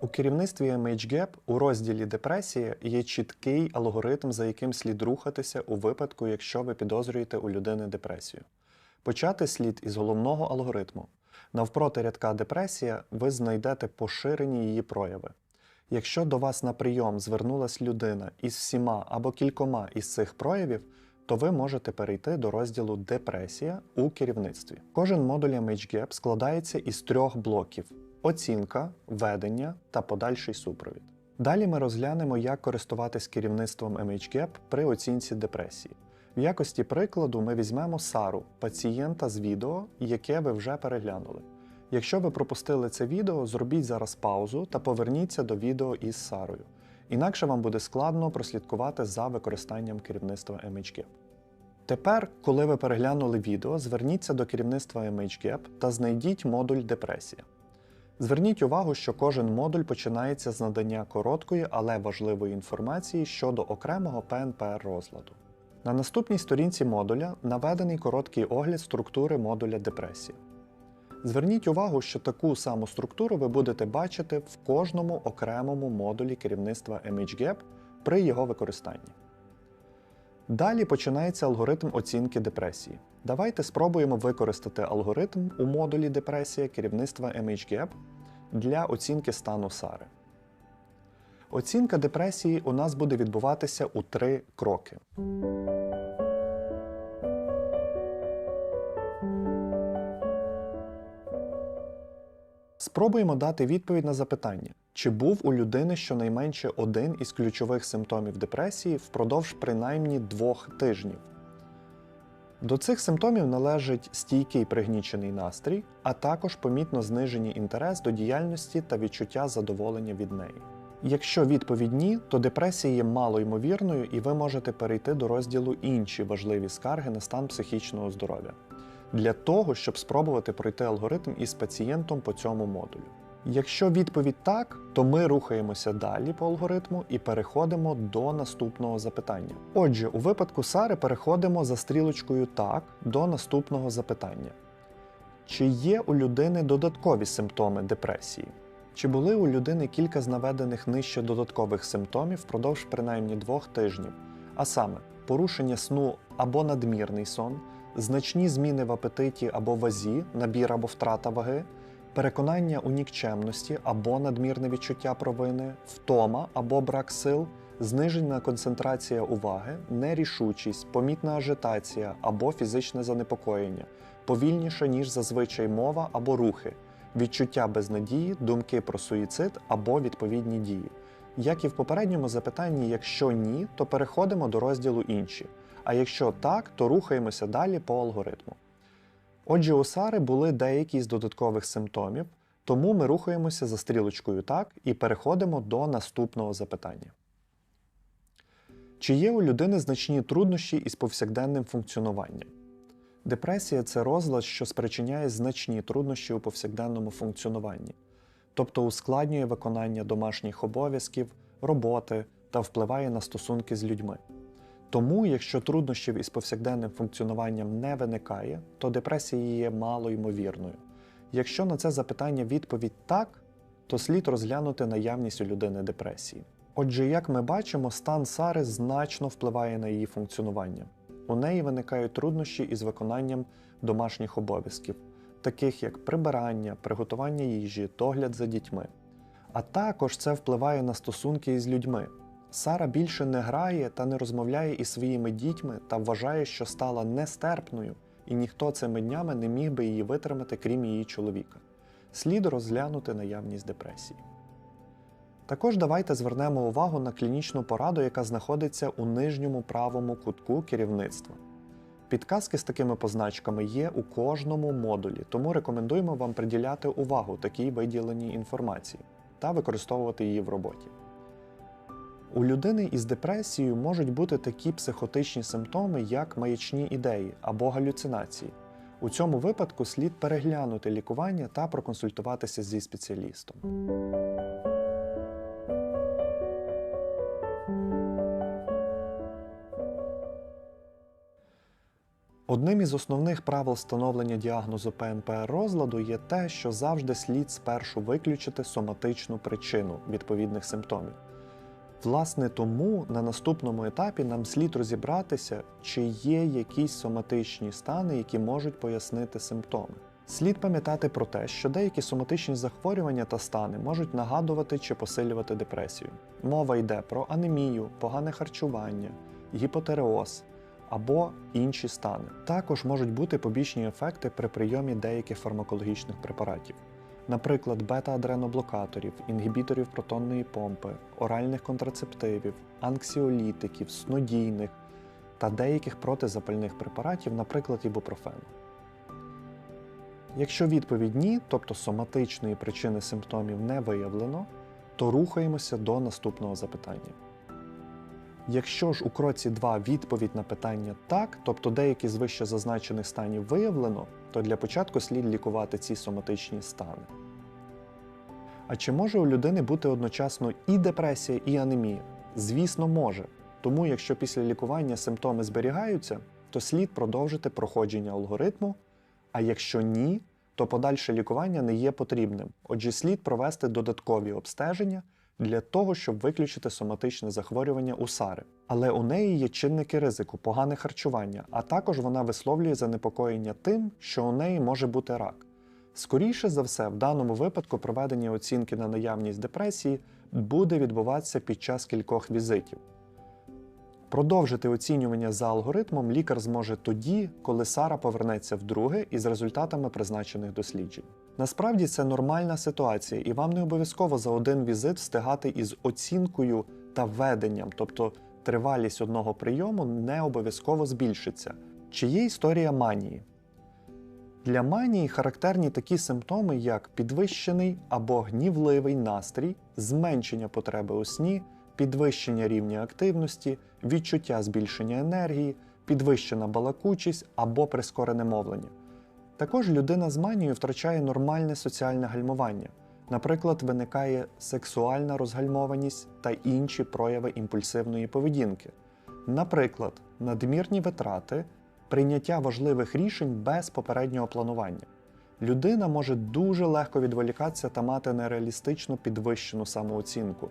У керівництві MHGAP у розділі Депресія є чіткий алгоритм, за яким слід рухатися у випадку, якщо ви підозрюєте у людини депресію. Почати слід із головного алгоритму. Навпроти рядка депресія ви знайдете поширені її прояви. Якщо до вас на прийом звернулась людина із всіма або кількома із цих проявів, то ви можете перейти до розділу Депресія у керівництві. Кожен модуль MHGAP складається із трьох блоків: оцінка, ведення та подальший супровід. Далі ми розглянемо, як користуватись керівництвом MHGAP при оцінці депресії. В якості прикладу ми візьмемо Сару, пацієнта з відео, яке ви вже переглянули. Якщо ви пропустили це відео, зробіть зараз паузу та поверніться до відео із Сарою. Інакше вам буде складно прослідкувати за використанням керівництва MHGAP. Тепер, коли ви переглянули відео, зверніться до керівництва MHGAP та знайдіть модуль депресія. Зверніть увагу, що кожен модуль починається з надання короткої, але важливої інформації щодо окремого ПНПР розладу. На наступній сторінці модуля наведений короткий огляд структури модуля депресія. Зверніть увагу, що таку саму структуру ви будете бачити в кожному окремому модулі керівництва MHGAP при його використанні. Далі починається алгоритм оцінки депресії. Давайте спробуємо використати алгоритм у модулі депресія керівництва MHGAP для оцінки стану Сари. Оцінка депресії у нас буде відбуватися у три кроки. Спробуємо дати відповідь на запитання, чи був у людини щонайменше один із ключових симптомів депресії впродовж принаймні двох тижнів. До цих симптомів належить стійкий пригнічений настрій, а також помітно знижений інтерес до діяльності та відчуття задоволення від неї. Якщо відповідь ні, то депресія є малоймовірною і ви можете перейти до розділу інші важливі скарги на стан психічного здоров'я для того, щоб спробувати пройти алгоритм із пацієнтом по цьому модулю. Якщо відповідь так, то ми рухаємося далі по алгоритму і переходимо до наступного запитання. Отже, у випадку Сари переходимо за стрілочкою так до наступного запитання. Чи є у людини додаткові симптоми депресії? Чи були у людини кілька з наведених нижче додаткових симптомів впродовж принаймні двох тижнів, а саме порушення сну або надмірний сон, значні зміни в апетиті або вазі, набір або втрата ваги, переконання у нікчемності або надмірне відчуття провини, втома або брак сил, знижена концентрація уваги, нерішучість, помітна ажитація або фізичне занепокоєння, повільніше, ніж зазвичай мова або рухи, відчуття безнадії, думки про суїцид або відповідні дії. Як і в попередньому запитанні, якщо ні, то переходимо до розділу інші. А якщо так, то рухаємося далі по алгоритму. Отже, у Сари були деякі з додаткових симптомів, тому ми рухаємося за стрілочкою так і переходимо до наступного запитання. Чи є у людини значні труднощі із повсякденним функціонуванням? Депресія це розлад, що спричиняє значні труднощі у повсякденному функціонуванні, тобто ускладнює виконання домашніх обов'язків, роботи та впливає на стосунки з людьми. Тому, якщо труднощів із повсякденним функціонуванням не виникає, то депресія є малоймовірною. Якщо на це запитання відповідь так, то слід розглянути наявність у людини депресії. Отже, як ми бачимо, стан Сари значно впливає на її функціонування. У неї виникають труднощі із виконанням домашніх обов'язків, таких як прибирання, приготування їжі, догляд за дітьми. А також це впливає на стосунки із людьми. Сара більше не грає та не розмовляє із своїми дітьми та вважає, що стала нестерпною, і ніхто цими днями не міг би її витримати, крім її чоловіка. Слід розглянути наявність депресії. Також давайте звернемо увагу на клінічну пораду, яка знаходиться у нижньому правому кутку керівництва. Підказки з такими позначками є у кожному модулі, тому рекомендуємо вам приділяти увагу такій виділеній інформації та використовувати її в роботі. У людини із депресією можуть бути такі психотичні симптоми, як маячні ідеї або галюцинації. У цьому випадку слід переглянути лікування та проконсультуватися зі спеціалістом. Одним із основних правил встановлення діагнозу ПНПР розладу є те, що завжди слід спершу виключити соматичну причину відповідних симптомів. Власне, тому на наступному етапі нам слід розібратися, чи є якісь соматичні стани, які можуть пояснити симптоми. Слід пам'ятати про те, що деякі соматичні захворювання та стани можуть нагадувати чи посилювати депресію. Мова йде про анемію, погане харчування, гіпотереоз або інші стани. Також можуть бути побічні ефекти при прийомі деяких фармакологічних препаратів, наприклад, бета-адреноблокаторів, інгібіторів протонної помпи, оральних контрацептивів, анксіолітиків, снодійних та деяких протизапальних препаратів, наприклад, ібупрофену. Якщо відповідь ні, тобто соматичної причини симптомів не виявлено, то рухаємося до наступного запитання. Якщо ж у кроці 2 відповідь на питання так, тобто деякі з вище зазначених станів виявлено, то для початку слід лікувати ці соматичні стани. А чи може у людини бути одночасно і депресія, і анемія? Звісно, може. Тому, якщо після лікування симптоми зберігаються, то слід продовжити проходження алгоритму, а якщо ні, то подальше лікування не є потрібним. Отже, слід провести додаткові обстеження для того, щоб виключити соматичне захворювання у Сари. Але у неї є чинники ризику, погане харчування, а також вона висловлює занепокоєння тим, що у неї може бути рак. Скоріше за все, в даному випадку проведення оцінки на наявність депресії буде відбуватися під час кількох візитів. Продовжити оцінювання за алгоритмом лікар зможе тоді, коли Сара повернеться вдруге із результатами призначених досліджень. Насправді це нормальна ситуація, і вам не обов'язково за один візит встигати із оцінкою та веденням, тобто тривалість одного прийому не обов'язково збільшиться. Чи є історія манії? Для манії характерні такі симптоми, як підвищений або гнівливий настрій, зменшення потреби у сні, підвищення рівня активності, відчуття збільшення енергії, підвищена балакучість або прискорене мовлення. Також людина з манією втрачає нормальне соціальне гальмування. Наприклад, виникає сексуальна розгальмованість та інші прояви імпульсивної поведінки. Наприклад, надмірні витрати, прийняття важливих рішень без попереднього планування. Людина може дуже легко відволікатися та мати нереалістично підвищену самооцінку.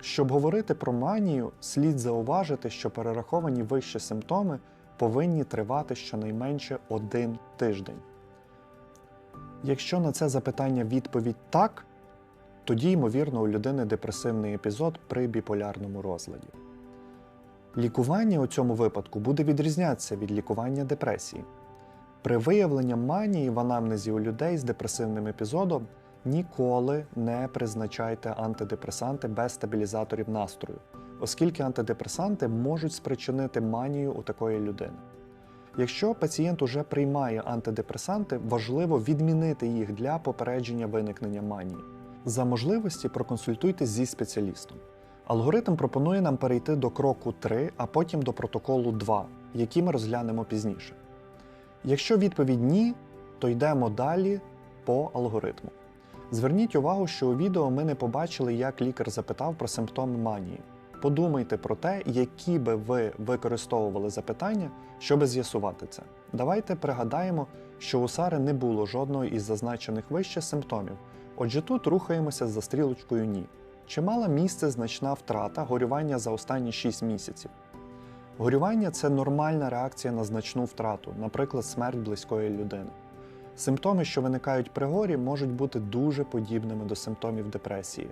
Щоб говорити про манію, слід зауважити, що перераховані вище симптоми повинні тривати щонайменше один тиждень. Якщо на це запитання відповідь так, тоді, ймовірно, у людини депресивний епізод при біполярному розладі. Лікування у цьому випадку буде відрізнятися від лікування депресії. При виявленні манії в анамнезі у людей з депресивним епізодом ніколи не призначайте антидепресанти без стабілізаторів настрою, оскільки антидепресанти можуть спричинити манію у такої людини. Якщо пацієнт уже приймає антидепресанти, важливо відмінити їх для попередження виникнення манії. За можливості проконсультуйтесь зі спеціалістом. Алгоритм пропонує нам перейти до кроку 3, а потім до протоколу 2, який ми розглянемо пізніше. Якщо відповідь ні, то йдемо далі по алгоритму. Зверніть увагу, що у відео ми не побачили, як лікар запитав про симптоми манії. Подумайте про те, які би ви використовували запитання, щоб з'ясувати це. Давайте пригадаємо, що у Сари не було жодного із зазначених вище симптомів, отже тут рухаємося за стрілочкою ні. Чи мала місце значна втрата горювання за останні 6 місяців? Горювання це нормальна реакція на значну втрату, наприклад, смерть близької людини. Симптоми, що виникають при горі, можуть бути дуже подібними до симптомів депресії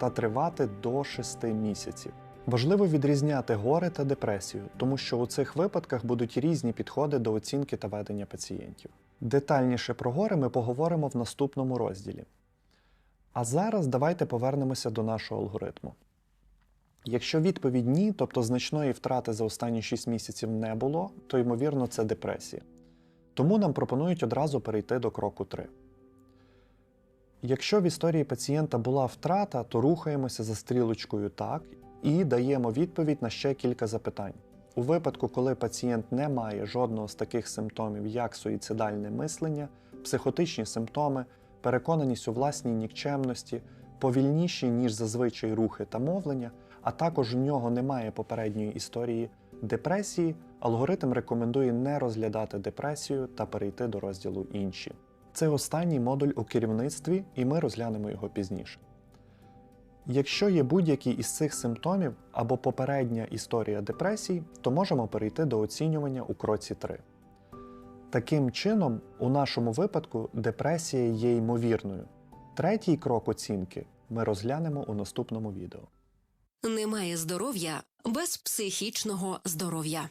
та тривати до 6 місяців. Важливо відрізняти горе та депресію, тому що у цих випадках будуть різні підходи до оцінки та ведення пацієнтів. Детальніше про горе ми поговоримо в наступному розділі. А зараз давайте повернемося до нашого алгоритму. Якщо відповідь ні, тобто значної втрати за останні 6 місяців не було, то ймовірно це депресія. Тому нам пропонують одразу перейти до кроку 3. Якщо в історії пацієнта була втрата, то рухаємося за стрілочкою так і даємо відповідь на ще кілька запитань. У випадку, коли пацієнт не має жодного з таких симптомів, як суїцидальне мислення, психотичні симптоми, переконаність у власній нікчемності, повільніші, ніж зазвичай рухи та мовлення, а також у нього немає попередньої історії депресії, алгоритм рекомендує не розглядати депресію та перейти до розділу інші. Це останній модуль у керівництві, і ми розглянемо його пізніше. Якщо є будь-які із цих симптомів або попередня історія депресії, то можемо перейти до оцінювання у кроці 3. Таким чином, у нашому випадку депресія є ймовірною. Третій крок оцінки ми розглянемо у наступному відео. Немає здоров'я без психічного здоров'я.